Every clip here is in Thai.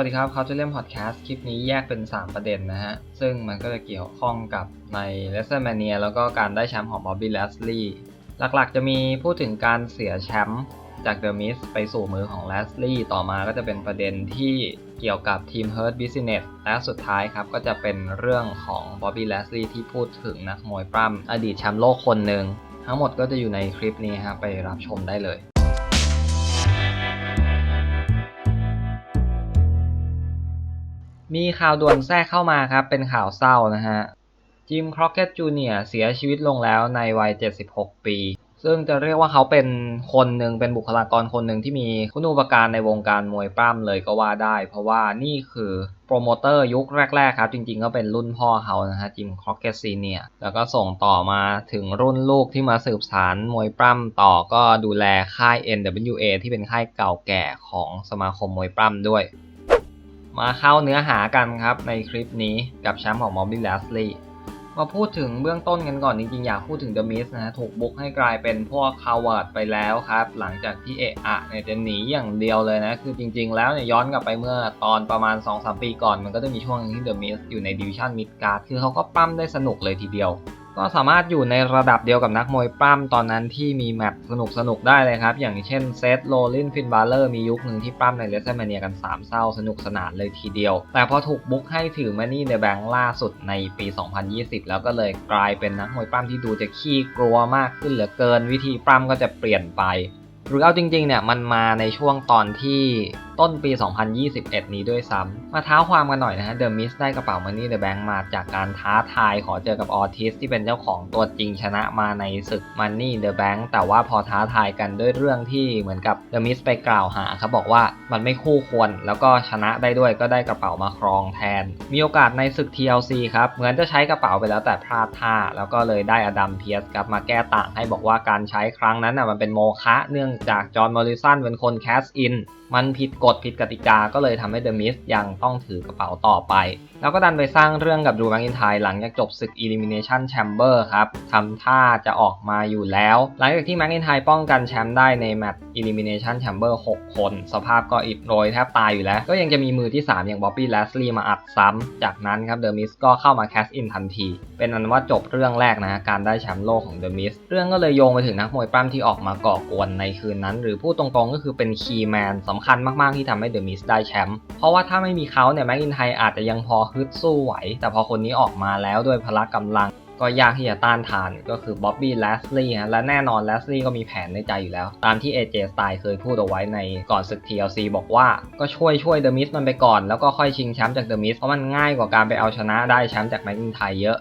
สวัสดีครับเขาจะเล่มพอดแคสต์คลิปนี้แยกเป็น 3 ประเด็นนะฮะ ซึ่งมันก็จะเกี่ยวข้องกับใน l e s s e r m a n i a แล้วก็การได้แชมป์ของ Bobby Lashley หลักๆ จะมีพูดถึงการเสียแชมป์จาก The Miz ไปสู่มือของ Lashley ต่อมาก็จะเป็นประเด็นที่เกี่ยวกับทีม Hurt Business และสุดท้ายครับ ก็จะเป็นเรื่องของ Bobby Lashley ที่พูดถึงนักมวยปล้ำอดีตแชมป์โลกคนหนึ่งทั้งหมดก็จะอยู่ในคลิปนี้ครับไปรับชมได้เลย มีข่าวด่วนแทรกเข้ามาครับ เป็นข่าวเศร้านะฮะ จิมครอกเก็ตจูเนียเสียชีวิตลงแล้วในวัย 76 ปี ซึ่งจะเรียกว่าเขาเป็นคนหนึ่งเป็นบุคลากรคนหนึ่งที่มีคุณูปการในวงการมวยปล้ำเลยก็ว่าได้ เพราะว่านี่คือโปรโมเตอร์ยุคแรก ๆ ครับ จริงๆ ก็เป็นรุ่นพ่อเขานะฮะ จิมครอกเก็ตซีเนียแล้วก็ส่งต่อมาถึงรุ่นลูกที่มาสืบสารมวยปล้ำต่อก็ดูแลค่าย NWA ที่เป็นค่ายเก่าแก่ของสมาคมมวยปล้ำด้วย มาเข้าเนื้อหากันครับในคลิปนี้กับแชมป์ของ Bobby Lashley มาพูดถึงเบื้องต้นกันก่อนจริงๆ อยากพูดถึง The Miz นะฮะถูกบุกให้กลายเป็นพวกคาวาร์ดไปแล้วครับ หลังจากที่เอะอะเนี่ยจะหนีอย่างเดียวเลยนะ คือจริงๆ แล้วเนี่ยย้อนกลับไปเมื่อตอนประมาณ 2-3 ปีก่อน มันก็จะมีช่วงที่ The Miz อยู่ในดิวิชั่นมิดการ์ดคือเขาก็ปั้มได้สนุกเลยทีเดียว ก็สามารถอยู่ในระดับเดียวกับนักมวยปล้ำตอนนั้นที่มีแมตสนุกสนุกได้เลยครับ อย่างเช่นเซธโรลินฟินบาเลอร์มียุคหนึ่งที่ปล้ำในเลสเซอร์มเนียกัน 3 เศร้าสนุกสนานเลยทีเดียว แต่พอถูกบุกให้ถือมานี่ในแบงค์ล่าสุดในปี 2020 แล้วก็เลยกลายเป็นนักมวยปล้ำที่ดูจะขี้กลัวมากขึ้นเหลือเกิน วิธีปล้ำก็จะเปลี่ยนไป หรือเอาจริงๆเนี่ยมันมาในช่วงตอนที่ ต้นปี 2021 นี้ด้วยซ้ำ มาเท้าความกันหน่อยนะฮะ เดอะมิสได้กระเป๋า Money the Bank มาจากการท้าทายขอเจอกับออทิสที่เป็นเจ้าของตัวจริงชนะมาในศึก Money the Bank แต่ว่าพอท้าทายกันด้วยเรื่องที่เหมือนกับเดอะมิสไปกล่าวหาครับบอกว่ามันไม่คู่ควร แล้วก็ชนะได้ด้วยก็ได้กระเป๋ามาครองแทน มีโอกาสในศึก TLC ครับ เหมือนจะใช้กระเป๋าไปแล้วแต่พลาดท่า แล้วก็เลยได้อดัมเพียสครับมาแก้ต่างให้บอกว่าการใช้ครั้งนั้นน่ะมันเป็นโมฆะเนื่องจากจอห์นมอริสันเป็นคนแคสอิน มันผิดกฎดผิดกติกาก็เลยทำให้เดอะมิสยังต้องถือกระเป๋าต่อไป แล้วก็ดันไปสร้างเรื่องกับดูแมกอินไทหลังจากจบศึก Elimination Chamber ครับทำท่าจะออกมาอยู่แล้ว หลังจากที่แมกอินไทป้องกันแชมป์ได้ในแมตช์ Elimination Chamber 6 คน สภาพก็อิดโรยแทบตายอยู่แล้ว ก็ยังจะมีมือที่ 3 อย่างบ๊อบบี้แลสลีย์มาอัดซ้ำ จากนั้นครับเดอะมิสก็เข้ามาแคสอินทันที เป็นอันว่าจบเรื่องแรกนะการได้แชมป์โลกของเดอะมิสเรื่องก็เลยโยงไปถึงนักมวยปล้ำที่ออกมาก่อกวนในคืนนั้น หรือพูดตรงๆก็คือเป็นคีย์แมนสำคัญมากๆที่ทำให้เดอะมิสได้แชมป์เพราะว่าถ้าไม่มีเขาเนี่ยแมกอินไทอาจจะยังพอฮึดสู้ไหว แต่พอคนนี้ออกมาแล้วด้วยพละกำลัง ก็ยากที่จะต้านทานก็คือบ๊อบบี้แลสลีย์และแน่นอนแลสลีย์ก็มีแผนในใจอยู่แล้ว ตามที่ AJ Styles เคยพูดเอาไว้ในก่อนศึก TLC บอกว่าก็ช่วยช่วยเดอะมิสมันไปก่อน แล้วก็ค่อยชิงแชมป์จากเดอะมิสเพราะมันง่ายกว่าการไปเอาชนะได้แชมป์จากแมกอินไทยเยอะ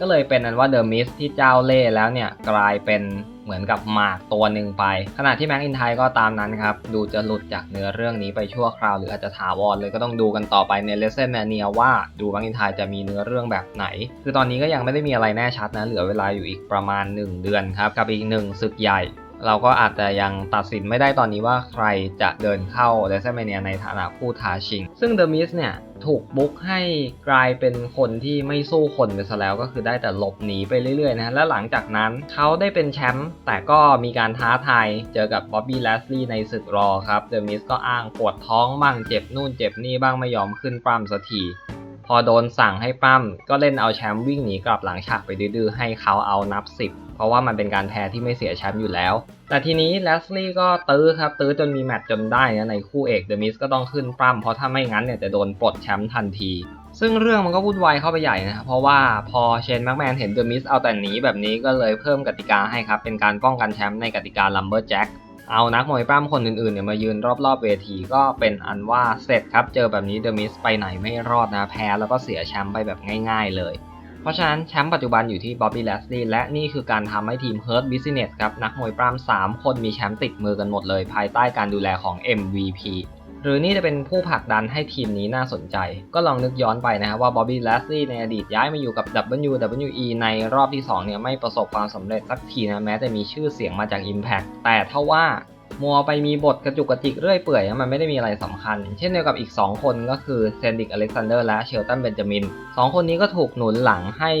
ก็เลยเป็นอันว่าเดอะมิสที่เจ้าเล่ห์แล้วเนี่ยกลายเป็น เหมือนกับหมากตัวหนึ่งไป ขณะที่แม็กอินไทก็ตามนั้นครับ ดูจะหลุดจากเนื้อเรื่องนี้ไปชั่วคราว หรืออาจจะถาวรเลยก็ต้องดูกันต่อไปในเลเซนแมเนียว่าดูแม็กอินไทจะมีเนื้อเรื่องแบบไหน คือตอนนี้ก็ยังไม่ได้มีอะไรแน่ชัดนะเหลือเวลาอยู่อีกประมาณ 1 เดือนครับกับอีกหนึ่งศึกใหญ่ เราก็อาจจะยังตัดสินไม่ได้ตอนนี้ว่าใครจะเดินเข้าเดซเมเนียในฐานะผู้ท้าชิง ซึ่งเดอะมิสเนี่ยถูกบุกให้กลายเป็นคนที่ไม่สู้คนไปซะแล้วก็คือได้แต่หลบหนีไปเรื่อยๆนะและหลังจากนั้นเขาได้เป็นแชมป์แต่ก็มีการท้าทายเจอกับบ๊อบบี้แลสลีย์ในศึกรอครับเดอะมิสก็อ้างปวดท้องบ้างเจ็บนู่นเจ็บนี่บ้างไม่ยอมขึ้นปล้ำสักที พอโดนสั่งให้ปั้มก็เล่นเอาแชมป์วิ่งหนีกลับหลังฉากไปดื้อๆให้เขาเอานับ 10 เพราะว่ามันเป็นการแพ้ที่ไม่เสียแชมป์อยู่แล้ว แต่ทีนี้แลสลีย์ก็ตื้อครับ ตื้อจนมีแมตช์จนได้นะในคู่เอกเดอะมิสก็ต้องขึ้นปล้ำเพราะถ้าไม่งั้นเนี่ยจะโดนปลดแชมป์ทันที ซึ่งเรื่องมันก็วุ่นวายเข้าไปใหญ่นะครับเพราะว่าพอเชนแม็กแมนเห็นเดอะมิสเอาแต่หนีแบบนี้ก็เลยเพิ่มกติกาให้ครับเป็นการป้องกันแชมป์ในกติกาลัมเบอร์แจ็ค เอานักมวยปล้ำคนอื่นๆเนี่ยมายืนรอบๆเวทีก็เป็นอันว่าเสร็จครับ เจอแบบนี้เดอะมิสไปไหนไม่รอดนะแพ้แล้วก็เสียแชมป์ไปแบบง่ายๆเลย เพราะฉะนั้นแชมป์ปัจจุบันอยู่ที่บ๊อบบี้แลสลีย์และนี่คือการทำให้ทีมเฮิร์ตบิสเนสครับนักมวยปล้ำ3 คนมีแชมป์ติดมือกันหมดเลย ภายใต้การดูแลของ MVP หรือนี่จะเป็นผู้ผลักดันให้ทีมนี้น่าสนใจ ก็ลองนึกย้อนไปนะครับว่าบ๊อบบี้แลสลีย์ในอดีตย้ายมาอยู่กับ WWE ในรอบที่2เนี่ยไม่ประสบความสำเร็จสักทีนะแม้จะมีชื่อเสียงมาจาก Impact แต่ถ้าว่ามัวไปมีบทกระจุกกระจิกเรื่อยเปื่อยมันไม่ได้มีอะไรสำคัญ เช่นเดียวกับอีก 2 คนก็คือเซนดิกอเล็กซานเดอร์และเชลตันเบนจามิน 2 คนนี้ก็ถูกหนุนหลังให้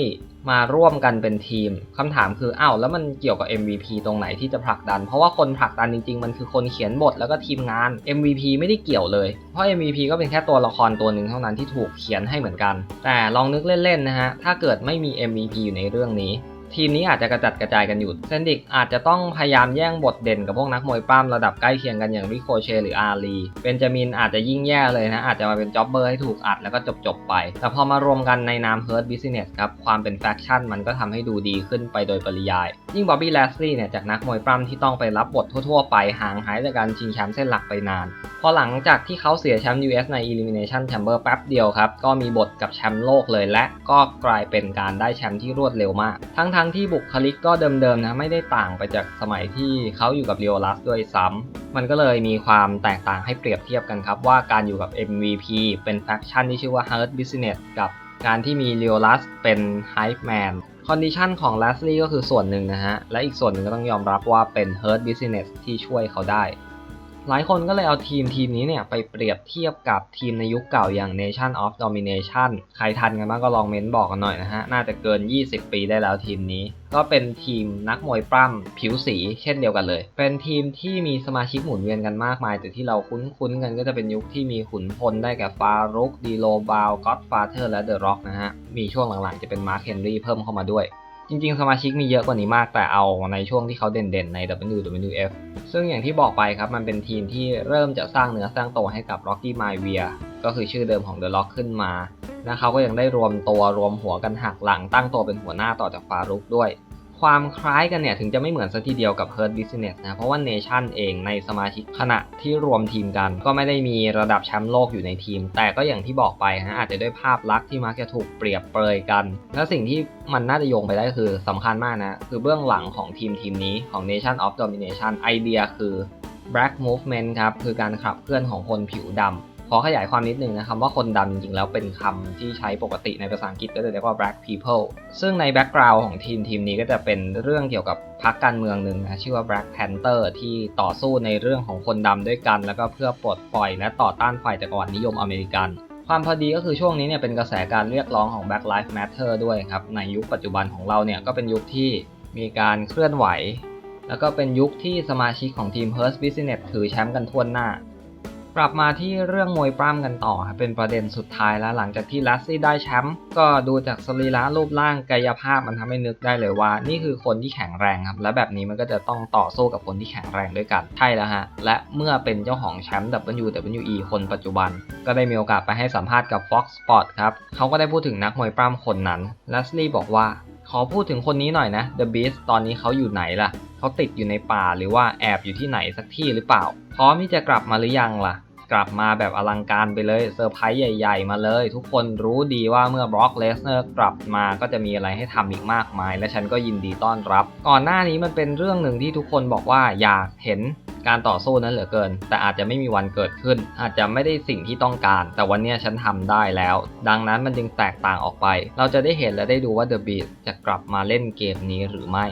มาร่วมกันเป็นทีมคำถามคืออ้าวแล้วมันเกี่ยวกับ MVP ตรงไหนที่จะผลักดัน เพราะว่าคนผลักดันจริงๆ มันคือคนเขียนบทแล้วก็ทีมงาน MVP ไม่ได้เกี่ยวเลย เพราะ MVP ก็เป็นแค่ตัวละครตัวหนึ่งเท่านั้นที่ถูกเขียนให้เหมือนกัน แต่ลองนึกเล่นๆนะฮะถ้าเกิดไม่มี MVP อยู่ในเรื่องนี้ ทีมนี้อาจจะกระจัดกระจายกันอยู่ เซนดิกอาจจะต้องพยายามแย่งบทเด่นกับพวกนักมวยปล้ำระดับใกล้เคียงกันอย่างริโคเชหรืออารีเบนจามินอาจจะยิ่งแย่เลยนะ อาจจะมาเป็นจ็อบเบอร์ให้ถูกอัดแล้วก็จบๆไป แต่พอมารวมกันในนามเฮิร์ b บิสเนสครับ ความเป็นแฟคชั่นมันก็ทำให้ดูดีขึ้นไปโดยปริยาย ยิ่งบ๊อบบี้แลสลี่เนี่ยจากนักมวยปล้ำที่ต้องไปรับบททั่วๆไปห่างหายจากการชิงแชมป์เส้นหลักไปนาน พอหลังจากที่เขาเสียแชมป์ US ใน Elimination Chamber แป๊บเดียวครับ ก็มีบทกับแชมป์โลกเลยและก็กลายเป็นการได้แชมป์ที่รวดเร็วมาก ทั้งๆที่บุคลิกก็เดิมๆนะไม่ได้ต่างไปจากสมัยที่เขาอยู่กับเรียลัสด้วยซ้ำมันก็เลยมีความแตกต่างให้เปรียบเทียบกันครับว่าการอยู่กับ MVP เป็นแฟคชั่นที่ชื่อว่า Hurt Business กับการที่มีเรียลัสเป็น Hype Man คอนดิชันของ l ลสลี่ก็คือส่วนหนึ่งนะฮะ และอีกส่วนหนึ่งก็ต้องยอมรับว่าเป็น Hurt Business ที่ช่วยเขาได้ หลายคนก็เลยเอาทีมทีมนี้เนี่ยไปเปรียบเทียบกับทีมในยุคเก่าอย่าง Nation of Domination ใครทันกันบ้างก็ลองเม้นบอกกันหน่อยนะฮะ น่าจะเกิน 20 ปีได้แล้วทีมนี้ ก็เป็นทีมนักมวยปล้ำผิวสีเช่นเดียวกันเลย เป็นทีมที่มีสมาชิกหมุนเวียนกันมากมาย แต่ที่เราคุ้นๆกันก็จะเป็นยุคที่มีขุนพลได้แก่ฟารุกดีโลบาวก็อดฟาเธอร์และเดอะร็อกนะฮะ มีช่วงหลังๆจะเป็นมาร์คเฮนรี่เพิ่มเข้ามาด้วย จริงๆ สมาชิกมีเยอะกว่านี้มากแต่เอาในช่วงที่เขาเด่นๆ ใน WWF ซึ่งอย่างที่บอกไปครับ มันเป็นทีมที่เริ่มจะสร้างเนื้อสร้างตัวให้กับ Rocky m a i v i a ก็คือชื่อเดิมของ The Rock ขึ้นมา และเขาก็ยังได้รวมตัวรวมหัวกันหักหลังตั้งตัวเป็นหัวหน้าต่อจากฟารุกด้วย ความคล้ายกันเนี่ยถึงจะไม่เหมือนซะทีเดียวกับ Hurt Business นะ เพราะว่า Nation เองในสมาชิกขณะที่รวมทีมกัน ก็ไม่ได้มีระดับแชมป์โลกอยู่ในทีม แต่ก็อย่างที่บอกไปฮะอาจจะด้วยภาพลักษณ์ที่มักจะถูกเปรียบเปรยกัน และสิ่งที่มันน่าจะโยงไปได้คือสำคัญมากนะ คือเบื้องหลังของทีมทีมนี้ของ Nation of Domination ไอเดียคือ Black Movement ครับคือการขับเคลื่อนของคนผิวดำ ขอขยายความนิดนึงนะครับว่าคนดำจริงๆแล้วเป็นคำที่ใช้ปกติในภาษาอังกฤษก็จะเรียกว่า black people ซึ่งในแบ็กกราวน์ของทีมทีมนี้ก็จะเป็นเรื่องเกี่ยวกับพรรคการเมืองหนึ่งนะชื่อว่า Black Panther ที่ต่อสู้ในเรื่องของคนดำด้วยกัน แล้วก็เพื่อปลดปล่อย และต่อต้านฝ่ายจักรวรรดินิยมอเมริกัน ความพอดีก็คือช่วงนี้เนี่ยเป็นกระแสการเรียกร้องของ Black Lives Matter ด้วยครับในยุคปัจจุบันของเราเนี่ยก็เป็นยุคที่มีการเคลื่อนไหว แล้วก็เป็นยุคที่สมาชิกของทีม Hearst Business ถือแชมป์กันทั่วหน้า กลับมาที่เรื่องมวยปล้ำกันต่อครับเป็นประเด็นสุดท้ายแล้วหลังจากที่ลัสซี่ได้แชมป์ก็ดูจากสรีระรูปร่างกายภาพมันทำให้นึกได้เลยว่า นี่คือคนที่แข็งแรงครับ และแบบนี้มันก็จะต้องต่อสู้กับคนที่แข็งแรงด้วยกันใช่แล้วฮะ และเมื่อเป็นเจ้าของแชมป์ WWE คนปัจจุบัน ก็ได้มีโอกาสไปให้สัมภาษณ์กับ Fox Sport ครับเขาก็ได้พูดถึงนักมวยปล้ำคนนั้นลัสลี่บอกว่าขอพูดถึงคนนี้หน่อยนะ The Beast ตอนนี้เขาอยู่ไหนล่ะเขาติดอยู่ในป่าหรือว่าแอบอยู่ที่ไหนสักที่หรือเปล่า พร้อมที่จะกลับมาหรือยังล่ะ กลับมาแบบอลังการไปเลยเซอร์ไพรส์ใหญ่ ๆ มาเลย ทุกคนรู้ดีว่าเมื่อบร็อกเลสเนอร์กลับมาก็จะมีอะไรให้ทำอีกมากมาย และฉันก็ยินดีต้อนรับ ก่อนหน้านี้มันเป็นเรื่องหนึ่งที่ทุกคนบอกว่าอยากเห็นการต่อสู้นั้นเหลือเกิน แต่อาจจะไม่มีวันเกิดขึ้น อาจจะไม่ได้สิ่งที่ต้องการ แต่วันนี้ฉันทำได้แล้ว ดังนั้นมันจึงแตกต่างออกไป เราจะได้เห็นและได้ดูว่า The Beast จะกลับมาเล่นเกมนี้หรือไม่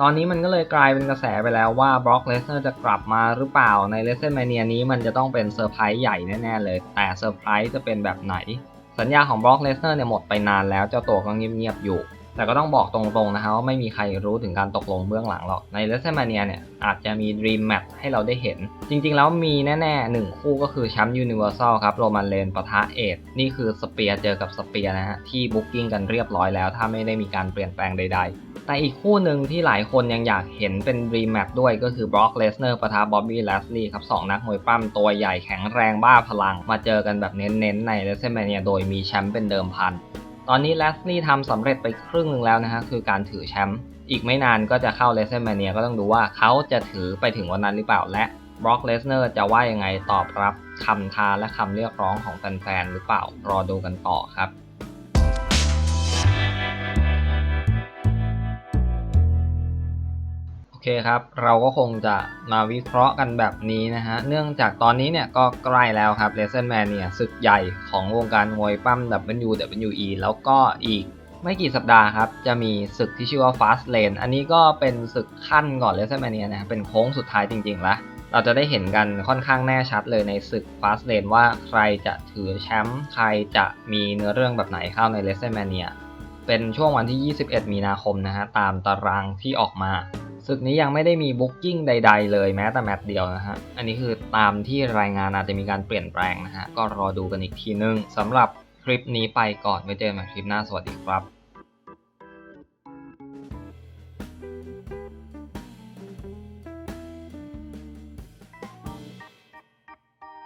ตอนนี้มันก็เลยกลายเป็นกระแสไปแล้วว่า Brock Lesnar จะกลับมาหรือเปล่าในเลสเซนแมเนียนี้มันจะต้องเป็นเซอร์ไพรส์ใหญ่แน่ๆเลย แต่เซอร์ไพรส์จะเป็นแบบไหน สัญญาของ Brock Lesnar เนี่ยหมดไปนานแล้วเจ้าตัวก็เงียบๆอยู่ แต่ก็ต้องบอกตรงๆนะฮะว่าไม่มีใครรู้ถึงการตกลงเบื้องหลังหรอก ใน WrestleMania เนี่ยอาจจะมี Dream Match ให้เราได้เห็น จริงๆ แล้วมีแน่ๆหนึ่งคู่ก็คือแชมป์ Universal ครับโรมันเลนปะทะเอดนี่คือสเปียร์เจอกับสเปียร์นะฮะ ที่บุ๊กิ้งกันเรียบร้อยแล้ว ถ้าไม่ได้มีการเปลี่ยนแปลงใด ๆ แต่อีกคู่หนึ่งที่หลายคนยังอยากเห็นเป็น Dream Match ด้วยก็คือ Brock Lesnar ปะทะ Bobby Lashley ครับสองนักมวยปล้ำตัวใหญ่แข็งแรงบ้าพลัง มาเจอกันแบบเน้นๆใน WrestleMania โดยมีแชมป์เป็นเดิมพัน ตอนนี้เลสลี่ทำสำเร็จไปครึ่งหนึ่งแล้วนะฮะคือการถือแชมป์อีกไม่นานก็จะเข้าเลสเตอร์แมนเนียก็ต้องดูว่าเขาจะถือไปถึงวันนั้นหรือเปล่าและบล็อกเลสเนอร์จะว่ายังไงตอบรับคำท้าและคำเรียกร้องของแฟนๆหรือเปล่ารอดูกันต่อครับ คครับ เราก็คงจะมาวิเคราะห์กันแบบนี้นะฮะ เนื่องจากตอนนี้เนี่ยก็ใกล้แล้วครับ WrestleMania ศึกใหญ่ของวงการมวยปั้ม WWE แล้วก็อีกไม่กี่สัปดาห์ครับ จะมีศึกที่ชื่อว่า Fast Lane อันนี้ก็เป็นศึกขั้นก่อน WrestleMania นะเป็นโค้งสุดท้ายจริงๆล้วเราจะได้เห็นกันค่อนข้างแน่ชัดเลยในศึก Fast Lane ว่าใครจะถือแชมป์ใครจะมีเนื้อเรื่องแบบไหนเข้าใน WrestleMania เป็นช่วงวันที่ 21 มีนาคมนะฮะตามตารางที่ออกมา ศึกนี้ยังไม่ได้มีบุ๊กกิ้งใด ๆ เลยแม้แต่แมตช์เดียวนะฮะ อันนี้คือตามที่รายงานอาจจะมีการเปลี่ยนแปลงนะฮะ ก็รอดูกันอีกทีนึงสำหรับคลิปนี้ไปก่อนไว้เจอกันใหม่คลิปหน้าสวัสดีครับ